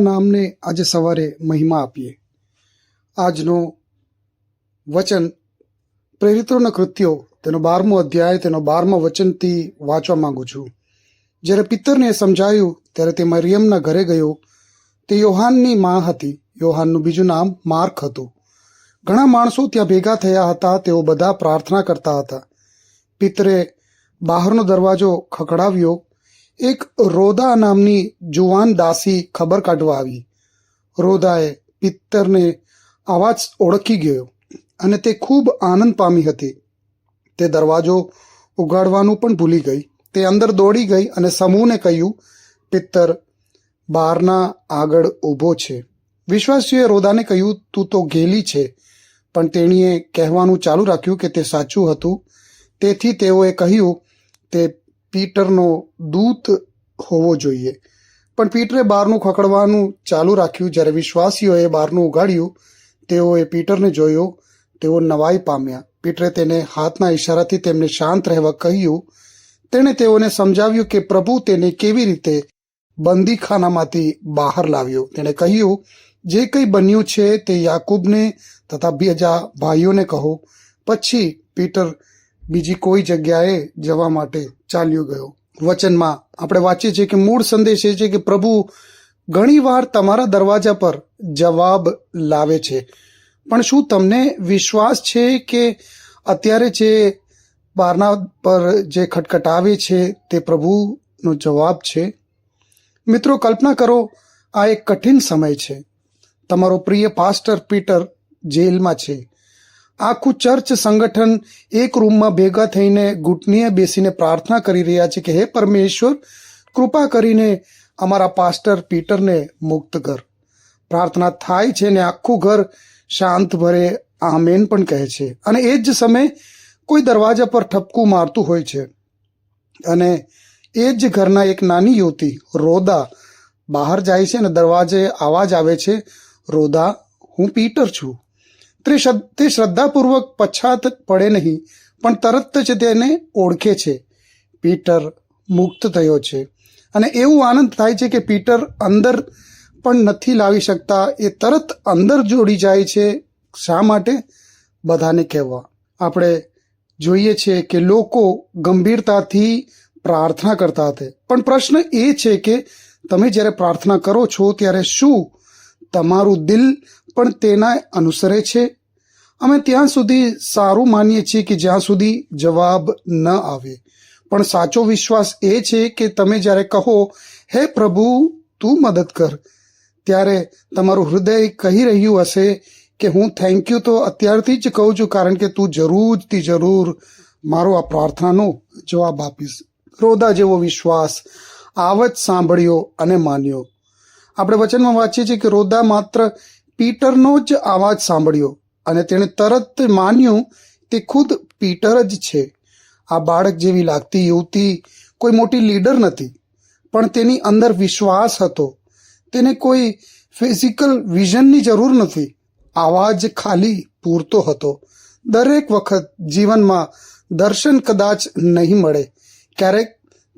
નામને આજે સવારે મહિમા આપીએ. આજનો વચન પ્રેરિતોના કૃત્યો, તેનો બારમો અધ્યાય, તેનો બારમા વચનથી વાંચવા માંગુ છું. જ્યારે પિત્તરને સમજાયું, ત્યારે તે મરિયમના ઘરે ગયો. તે યોહાનની માં હતી. યોહાનનું બીજું નામ માર્ક હતું. ઘણા માણસો ત્યાં ભેગા થયા હતા, તેઓ બધા પ્રાર્થના કરતા હતા. પિત્તરે બહારનો દરવાજો ખખડાવ્યો એક રોદા નામની જુવાન દાસી ખબર કાઢવા આવી. રોદાએ પિત્તરને અવાજ ઓળખી ગયો અને તે ખૂબ આનંદ પામી હતી. તે દરવાજો ઉગાડવાનું પણ ભૂલી ગઈ. તે અંદર દોડી ગઈ અને સમૂહને કહ્યું, પિત્તર, બહારના આગળ ઊભો છે. વિશ્વાસીએ રોદાને કહ્યું, તું તો ગેલી છે. પણ તેણીએ કહેવાનું ચાલુ રાખ્યું કે તે સાચું હતું. તેથી તેઓએ કહ્યું, તે પીટરનો દૂત હોવો જોઈએ. પણ પીટરે બહારનું ખકડવાનું ચાલુ રાખ્યું. જ્યારે વિશ્વાસીઓએ બહારનું ઉગાડ્યું તેઓએ પીટરને જોયો. તેઓ નવાઈ પામ્યા. પીટરે તેને હાથના ઈશારાથી તેમને શાંત રહેવા કહ્યું. તેણે તેઓને સમજાવ્યું કે પ્રભુ તેને કેવી રીતે બંદીખાનામાંથી બહાર લાવ્યો. તેણે કહ્યું, જે કંઈ બન્યું છે તે યાકૂબને તથા બીજા ભાઈઓને કહો. પછી પીટર બીજી કોઈ જગ્યાએ જવા માટે ચાલ્યો ગયો. વચનમાં આપણે વાંચીએ છીએ કે મૂળ સંદેશ એ છે કે પ્રભુ ઘણીવાર તમારા દરવાજા પર જવાબ લાવે છે. પણ શું તમને વિશ્વાસ છે કે અત્યારે જે બારના પર જે ખટખટ આવે છે તે પ્રભુનો જવાબ છે? મિત્રો, કલ્પના કરો, આ એક કઠિન સમય છે. તમારો પ્રિય પાસ્ટર પીટર જેલમાં છે. આખું ચર્ચ સંગઠન એક રૂમમાં ભેગા થઈને ઘૂંટનીએ બેસીને પ્રાર્થના કરી રહ્યા છે કે હે પરમેશ્વર, કૃપા કરીને અમારા પાસ્ટર પીટરને મુક્ત કર. પ્રાર્થના થાય છે ને આખું ઘર શાંત ભરે, આમેન પણ કહે છે. અને એ જ સમયે કોઈ દરવાજા પર ઠપકું મારતું હોય છે. અને એ જ ઘરના એક નાની યુવતી, રોદા, બહાર જાય છે અને દરવાજે આવાજ આવે છે, રોદા, હું પીટર છું. તે શ્રદ્ધાપૂર્વક પછાત પડે નહીં, પણ તરત જ તેને ઓળખે છે. પીટર મુક્ત થયો છે. અને એવું આનંદ થાય છે કે પીટર અંદર પણ નથી લાવી શકતા. એ તરત અંદર જોડી જાય છે. શા માટે? બધાને કહેવા. આપણે જોઈએ છીએ કે લોકો ગંભીરતાથી પ્રાર્થના કરતા હતા. પણ પ્રશ્ન એ છે કે તમે જ્યારે પ્રાર્થના કરો છો, ત્યારે શું તમારું દિલ પણ તેના અનુસરે છે. અમે ત્યાં સુધી સારું માનીએ છીએ કે જ્યાં સુધી જવાબ ન આવે. પણ સાચો વિશ્વાસ એ છે કે તમે જ્યારે કહો, હે પ્રભુ, તું મદદ કર, ત્યારે તમારું હૃદય કહી રહ્યું હશે કે હું થેન્ક યુ તો અત્યારથી જ કહું છું, કારણ કે તું જરૂરથી જરૂર મારો આ પ્રાર્થનાનો જવાબ આપીશ. રોદા જેવો વિશ્વાસ આવ સાંભળ્યો અને માન્યો. આપણે વચનમાં વાંચીએ છીએ કે રોદા માત્ર પીટરનો જ અવાજ સાંભળ્યો અને તેણે તરત માન્યું તે ખુદ પીટર જ છે. આ બાળક જેવી લાગતી યુવતી કોઈ મોટી લીડર નથી, પણ તેની અંદર વિશ્વાસ હતો. તેને કોઈ ફિઝિકલ વિઝનની જરૂર નથી. આવાજ ખાલી પૂરતો હતો. દરેક વખત જીવનમાં દર્શન કદાચ નહીં મળે. ક્યારેક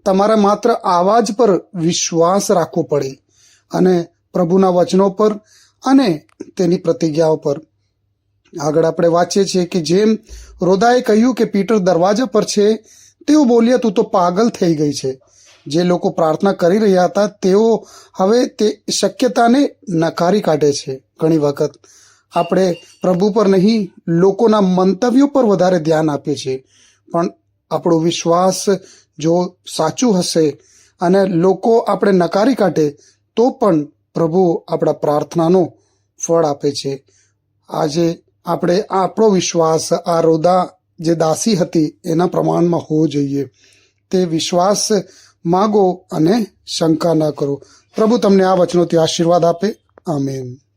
તમારા માત્ર આવાજ પર વિશ્વાસ રાખવો પડે અને પ્રભુના વચનો પર અને તેની પ્રતિજ્ઞાઓ પર આગળ આપણે વાંચીએ છીએ કે જેમ રોદાએ કહ્યું કે પીટર દરવાજા પર છે, તેઓ બોલ્યા, તું તો પાગલ થઈ ગઈ છે. જે લોકો પ્રાર્થના કરી રહ્યા હતા, તેઓ હવે તે શક્યતાને નકારી કાઢે છે. ઘણી વખત આપણે પ્રભુ પર નહીં, લોકોના મંતવ્યો પર વધારે ધ્યાન આપીએ છીએ. પણ આપણો વિશ્વાસ જો સાચું હશે અને લોકો આપણે નકારી કાઢે, તો પણ પ્રભુ આપણા પ્રાર્થનાનો ફળ આપે છે. આજે આપણે આપણો વિશ્વાસ આ રોદા જે દાસી હતી એના પ્રમાણમાં હોવો જોઈએ. તે વિશ્વાસ માગો અને શંકા ન કરો. પ્રભુ તમને આ વચનોથી આશીર્વાદ આપે. આમેન.